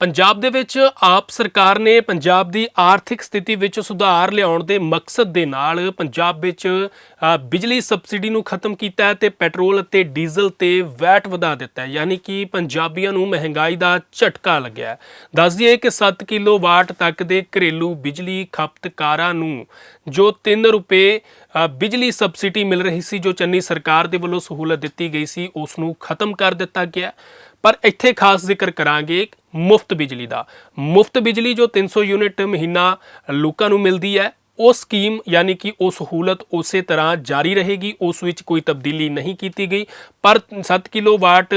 ਪੰਜਾਬ ਦੇ ਵਿੱਚ ਆਪ ਸਰਕਾਰ ਨੇ ਪੰਜਾਬ ਦੀ ਆਰਥਿਕ ਸਥਿਤੀ ਵਿੱਚ ਸੁਧਾਰ ਲਿਆਉਣ ਦੇ ਮਕਸਦ ਦੇ ਨਾਲ ਪੰਜਾਬ ਵਿੱਚ ਬਿਜਲੀ ਸਬਸਿਡੀ ਨੂੰ ਖਤਮ ਕੀਤਾ ਹੈ ਤੇ ਪੈਟਰੋਲ ਅਤੇ ਡੀਜ਼ਲ ਤੇ ਵੈਟ ਵਧਾ ਦਿੱਤਾ ਹੈ। ਯਾਨੀ ਕਿ ਪੰਜਾਬੀਆਂ ਨੂੰ ਮਹਿੰਗਾਈ ਦਾ ਝਟਕਾ ਲੱਗਿਆ ਹੈ। ਦੱਸ ਦਈਏ ਕਿ 7 ਕਿਲੋ ਵਾਟ ਤੱਕ ਦੇ ਘਰੇਲੂ ਬਿਜਲੀ ਖਪਤਕਾਰਾਂ ਨੂੰ ਜੋ 3 ਰੁਪਏ ਬਿਜਲੀ ਸਬਸਿਡੀ ਮਿਲ ਰਹੀ ਸੀ, ਜੋ ਚੰਨੀ ਸਰਕਾਰ ਦੇ ਵੱਲੋਂ ਸਹੂਲਤ ਦਿੱਤੀ ਗਈ ਸੀ, ਉਸ ਨੂੰ ਖਤਮ ਕਰ ਦਿੱਤਾ ਗਿਆ ਪਰ ਇੱਥੇ ਖਾਸ ਜ਼ਿਕਰ ਕਰਾਂਗੇ ਮੁਫਤ ਬਿਜਲੀ ਦਾ। ਮੁਫਤ ਬਿਜਲੀ ਜੋ 300 ਯੂਨਿਟ ਮਹੀਨਾ ਲੋਕਾਂ ਨੂੰ ਮਿਲਦੀ ਹੈ, ਉਹ ਸਕੀਮ ਯਾਨੀ ਕਿ ਉਹ ਸਹੂਲਤ ਉਸੇ ਤਰ੍ਹਾਂ ਜਾਰੀ ਰਹੇਗੀ, ਉਸ ਵਿੱਚ ਕੋਈ ਤਬਦੀਲੀ ਨਹੀਂ ਕੀਤੀ ਗਈ। ਪਰ 7 ਕਿਲੋ ਵਾਟ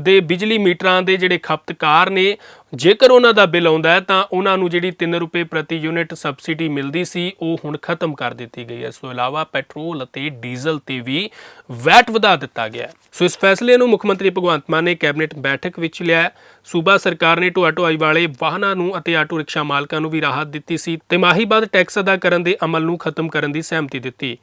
ਦੇ ਬਿਜਲੀ ਮੀਟਰਾਂ ਦੇ ਜਿਹੜੇ ਖਪਤਕਾਰ ਨੇ ਜੇਕਰ ਉਹਨਾਂ ਦਾ ਬਿੱਲ ਆਉਂਦਾ ਹੈ, ਤਾਂ ਉਹਨਾਂ ਨੂੰ ਜਿਹੜੀ 3 ਰੁਪਏ ਪ੍ਰਤੀ ਯੂਨਿਟ ਸਬਸਿਡੀ ਮਿਲਦੀ ਸੀ, ਉਹ ਹੁਣ ਖਤਮ ਕਰ ਦਿੱਤੀ ਗਈ ਹੈ। ਇਸ ਤੋਂ ਇਲਾਵਾ ਪੈਟਰੋਲ ਅਤੇ ਡੀਜ਼ਲ ਤੇ ਵੀ ਵੈਟ ਵਧਾ ਦਿੱਤਾ ਗਿਆ ਹੈ। ਸੋ ਇਸ ਫੈਸਲੇ ਨੂੰ ਮੁੱਖ ਮੰਤਰੀ ਭਗਵੰਤ ਮਾਨ ਨੇ ਕੈਬਨਿਟ ਬੈਠਕ ਵਿੱਚ ਲਿਆ ਸੂਬਾ ਸਰਕਾਰ ਨੇ ਢੋਆ ਢੋਆਈ ਵਾਲੇ ਵਾਹਨਾਂ ਨੂੰ ਅਤੇ ਆਟੋ ਰਿਕਸ਼ਾ ਮਾਲਕਾਂ ਨੂੰ ਵੀ ਰਾਹਤ ਦਿੱਤੀ ਸੀ ਤਿਮਾਹੀ ਬਾਅਦ ਟੈਕਸ ਅਦਾ ਕਰਨ ਦੇ ਅਮਲ ਨੂੰ ਖਤਮ ਕਰਨ ਦੀ ਸਹਿਮਤੀ ਦਿੱਤੀ।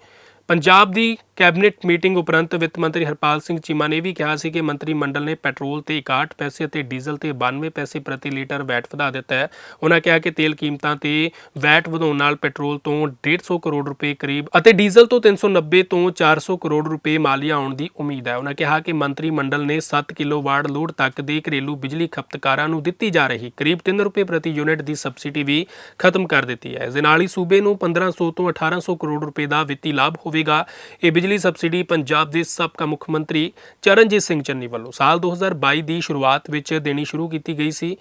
ਪੰਜਾਬ ਦੀ ਕੈਬਨਿਟ ਮੀਟਿੰਗ ਉਪਰੰਤ ਵਿੱਤ ਮੰਤਰੀ ਹਰਪਾਲ ਸਿੰਘ ਚੀਮਾ ਨੇ ਵੀ ਕਿਹਾ ਸੀ ਕਿ ਮੰਤਰੀ ਮੰਡਲ ਨੇ ਪੈਟਰੋਲ ਤੇ 61 ਪੈਸੇ ਅਤੇ ਡੀਜ਼ਲ ਤੇ 92 ਪੈਸੇ ਪ੍ਰਤੀ ਲੀਟਰ ਵੈਟ ਵਧਾ ਦਿੱਤਾ ਹੈ। ਉਹਨਾਂ ਕਿਹਾ ਕਿ ਤੇਲ ਕੀਮਤਾਂ ਤੇ ਵੈਟ ਵਧਾਉਣ ਨਾਲ ਪੈਟਰੋਲ ਤੋਂ 150 ਕਰੋੜ ਰੁਪਏ ਕਰੀਬ ਅਤੇ ਡੀਜ਼ਲ ਤੋਂ 390 ਤੋਂ 400 ਕਰੋੜ ਰੁਪਏ ਮਾਲੀਆ ਆਉਣ ਦੀ ਉਮੀਦ ਹੈ। ਉਹਨਾਂ ਕਿਹਾ ਕਿ ਮੰਤਰੀ ਮੰਡਲ ਨੇ 7 ਕਿਲੋਵਾਟ ਲੋਡ ਤੱਕ ਦੇ ਘਰੇਲੂ ਬਿਜਲੀ ਖਪਤਕਾਰਾਂ ਨੂੰ ਦਿੱਤੀ ਜਾ ਰਹੀ ਕਰੀਬ 3 ਰੁਪਏ ਪ੍ਰਤੀ ਯੂਨਿਟ ਦੀ ਸਬਸਿਡੀ ਵੀ ਖਤਮ ਕਰ ਦਿੱਤੀ ਹੈ। ਇਸ ਦੇ ਨਾਲ ਹੀ ਸੂਬੇ ਨੂੰ 1500 ਤੋਂ 1800 ਕਰੋੜ ਰੁਪਏ ਦਾ ਵਿੱਤੀ ਲਾਭ ਹੋਵੇ ਹੋਵੇਗਾ ਇਹ ਬਿਜਲੀ ਸਬਸਿਡੀ ਪੰਜਾਬ ਦੇ ਸਾਬਕਾ ਮੁੱਖ ਮੰਤਰੀ ਚਰਨਜੀਤ ਸਿੰਘ ਚੰਨੀ ਵੱਲੋਂ ਸਾਲ 2022 ਦੀ ਸ਼ੁਰੂਆਤ ਵਿੱਚ ਦੇਣੀ ਸ਼ੁਰੂ ਕੀਤੀ ਗਈ ਸੀ।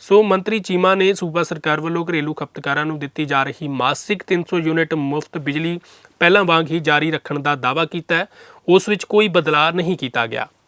ਸੋ ਮੰਤਰੀ ਚੀਮਾ ਨੇ ਸੂਬਾ ਸਰਕਾਰ ਵੱਲੋਂ ਘਰੇਲੂ ਖਪਤਕਾਰਾਂ ਨੂੰ ਦਿੱਤੀ ਜਾ ਰਹੀ ਮਾਸਿਕ 300 ਯੂਨਿਟ ਮੁਫਤ ਬਿਜਲੀ ਪਹਿਲਾਂ ਵਾਂਗ ਹੀ ਜਾਰੀ ਰੱਖਣ ਦਾ ਦਾਅਵਾ ਕੀਤਾ ਹੈ। ਉਸ ਵਿੱਚ ਕੋਈ ਬਦਲਾਅ ਨਹੀਂ ਕੀਤਾ ਗਿਆ।